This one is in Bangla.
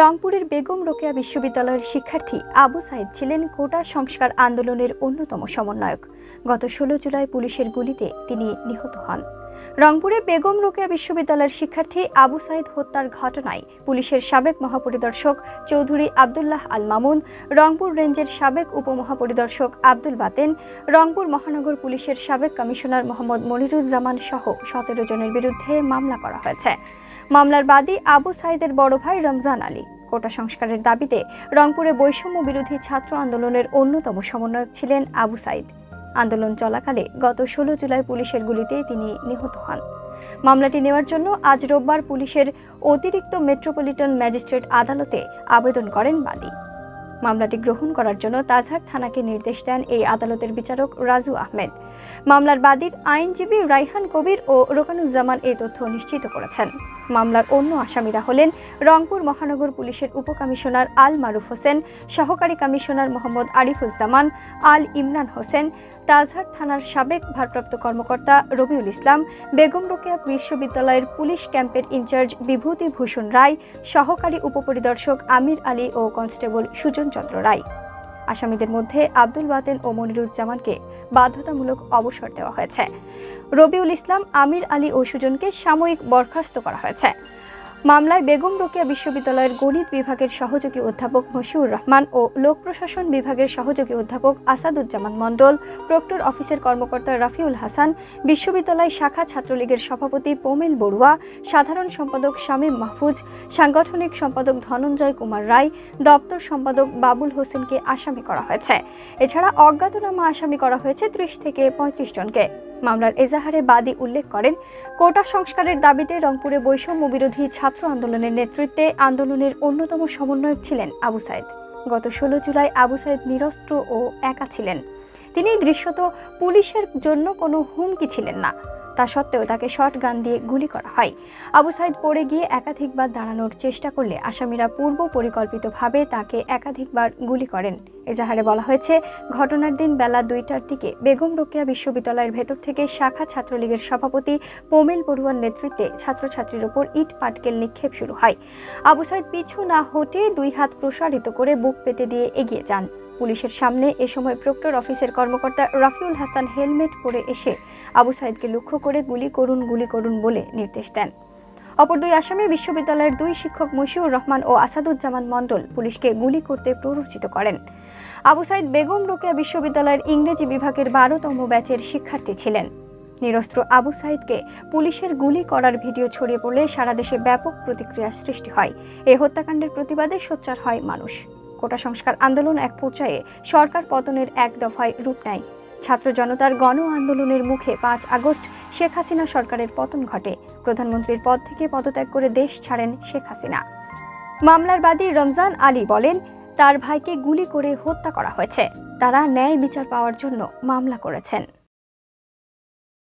রংপুরের বেগম রোকেয়া বিশ্ববিদ্যালয়ের শিক্ষার্থী আবু সাইদ ছিলেন কোটা সংস্কার আন্দোলনের অন্যতম সমন্বয়ক। গত ষোলো জুলাই পুলিশের গুলিতে তিনি নিহত হন। রংপুরে বেগম রোকেয়া বিশ্ববিদ্যালয়ের শিক্ষার্থী আবু সাইদ হত্যার ঘটনায় পুলিশের সাবেক মহাপরিদর্শক চৌধুরী আবদুল্লাহ আল মামুন, রংপুর রেঞ্জের সাবেক উপমহাপরিদর্শক আব্দুল বাতেন, রংপুর মহানগর পুলিশের সাবেক কমিশনার মোহাম্মদ মনিরুজ্জামান সহ সতেরো জনের বিরুদ্ধে মামলা করা হয়েছে। মামলার বাদী আবু সাইদের বড় ভাই রমজান আলী। কোটা সংস্কারের দাবিতে রংপুরে বৈষম্য বিরোধী ছাত্র আন্দোলনের অন্যতম সমন্বয়ক ছিলেন আবু সাইদ। আন্দোলন চলাকালে গত ষোলো জুলাই পুলিশের গুলিতে তিনি নিহত হন। মামলাটি নেওয়ার জন্য আজ রোববার পুলিশের অতিরিক্ত মেট্রোপলিটন ম্যাজিস্ট্রেট আদালতে আবেদন করেন বাদী। মামলাটি গ্রহণ করার জন্য তাজহাট থানাকে নির্দেশ দেন এই আদালতের বিচারক রাজু আহমেদ। মামলার বাদীর আইনজীবী রাইহান কবির ও রোকানুজ্জামান এই তথ্য নিশ্চিত করেছেন। মামলার অন্য আসামিরা হলেন রংপুর মহানগর পুলিশের উপকমিশনার আল মারুফ হোসেন, সহকারী কমিশনার মোহাম্মদ আরিফুজ্জামান আল ইমরান হোসেন তাজহার থানার সাবেক ভারপ্রাপ্ত কর্মকর্তা রবিউল ইসলাম, বেগম রোকেয়া বিশ্ববিদ্যালয়ের পুলিশ ক্যাম্পের ইনচার্জ বিভূতি ভূষণ রায়, সহকারী উপপরিদর্শক আমির আলী ও কনস্টেবল সুজন চন্দ্র রায়। আসামিদের মধ্যে আব্দুল বাতেন ও মনিরুজ্জামানকে বাধ্যতামূলক অবসর দেওয়া হয়েছে। রবিউল ইসলাম, আমির আলী ও সুজনকে সাময়িক বরখাস্ত করা হয়েছে। মামলায় বেগম রোকেয়া বিশ্ববিদ্যালয়ের গণিত বিভাগের সহযোগী অধ্যাপক মশিউর রহমান ও লোক প্রশাসন বিভাগের সহযোগী অধ্যাপক আসাদুজ্জামান মণ্ডল, প্রক্টর অফিসের কর্মকর্তা রাফিউল হাসান, বিশ্ববিদ্যালয় শাখা ছাত্রলীগের সভাপতি পোমেল বড়ুয়া, সাধারণ সম্পাদক শামীম মাহফুজ, সাংগঠনিক সম্পাদক ধনঞ্জয় কুমার রায়, দপ্তর সম্পাদক বাবুল হোসেনকে আসামি করা হয়েছে। এছাড়া অজ্ঞাতনামা আসামি করা হয়েছে ত্রিশ থেকে পঁয়ত্রিশ জনকে। মামলার এজাহারে বাদী উল্লেখ করেন, কোটা সংস্কারের দাবিতে রংপুরে বৈষম্য বিরোধী ছাত্র আন্দোলনের নেতৃত্বে আন্দোলনের অন্যতম সমন্বয়ক ছিলেন আবু সাইদ। গত ষোলো জুলাই আবু সাইদ নিরস্ত্র ও একা ছিলেন। তিনি দৃশ্যত পুলিশের জন্য কোনো হুমকি ছিলেন না। তা সত্ত্বেও তাকে শর্ট গান দিয়ে গুলি করা হয়। আবু সাইদ পড়ে গিয়ে একাধিকবার দাঁড়ানোর চেষ্টা করলে আসামিরা পূর্ব পরিকল্পিতভাবে তাকে একাধিকবার গুলি করেন। এজাহারে বলা হয়েছে, ঘটনার দিন বেলা দুইটার দিকে বেগম রোকেয়া বিশ্ববিদ্যালয়ের ভেতর থেকে শাখা ছাত্রলীগের সভাপতি পোমেল বড়ুয়ার নেতৃত্বে ছাত্রছাত্রীর ওপর ইট পাটকেল নিক্ষেপ শুরু হয়। আবু সাইদ পিছু না হটে দুই হাত প্রসারিত করে বুক পেতে দিয়ে এগিয়ে যান। পুলিশের সামনে এ সময় প্রক্টর অফিসের কর্মকর্তা রাফিউল হাসান হেলমেট পরে এসে আবু সাইদকে লক্ষ্য করে গুলি করুন গুলি করুন বলে নির্দেশ দেন। অপর দুই আসামি বিশ্ববিদ্যালয়ের দুই শিক্ষক মশিউর রহমান ও আসাদুজ্জামান মণ্ডল পুলিশকে গুলি করতে প্ররোচিত করেন। আবু সাইদ বেগম রোকেয়া বিশ্ববিদ্যালয়ের ইংরেজি বিভাগের বারোতম ব্যাচের শিক্ষার্থী ছিলেন। নিরস্ত্র আবু সাইদকে পুলিশের গুলি করার ভিডিও ছড়িয়ে পড়লে সারা দেশে ব্যাপক প্রতিক্রিয়ার সৃষ্টি হয়। এই হত্যাকাণ্ডের প্রতিবাদে সোচ্চার হয় মানুষ। কোটা সংস্কার আন্দোলন এক পর্যায়ে সরকার পতনের এক দফায় রূপ নেয়। ছাত্র জনতার গণ আন্দোলনের মুখে পাঁচ আগস্ট শেখ হাসিনা সরকারের পতন ঘটে। প্রধানমন্ত্রীর পদ থেকে পদত্যাগ করে দেশ ছাড়েন শেখ হাসিনা। মামলার বাদী রমজান আলী বলেন, তার ভাইকে গুলি করে হত্যা করা হয়েছে। তারা ন্যায় বিচার পাওয়ার জন্য মামলা করেছেন।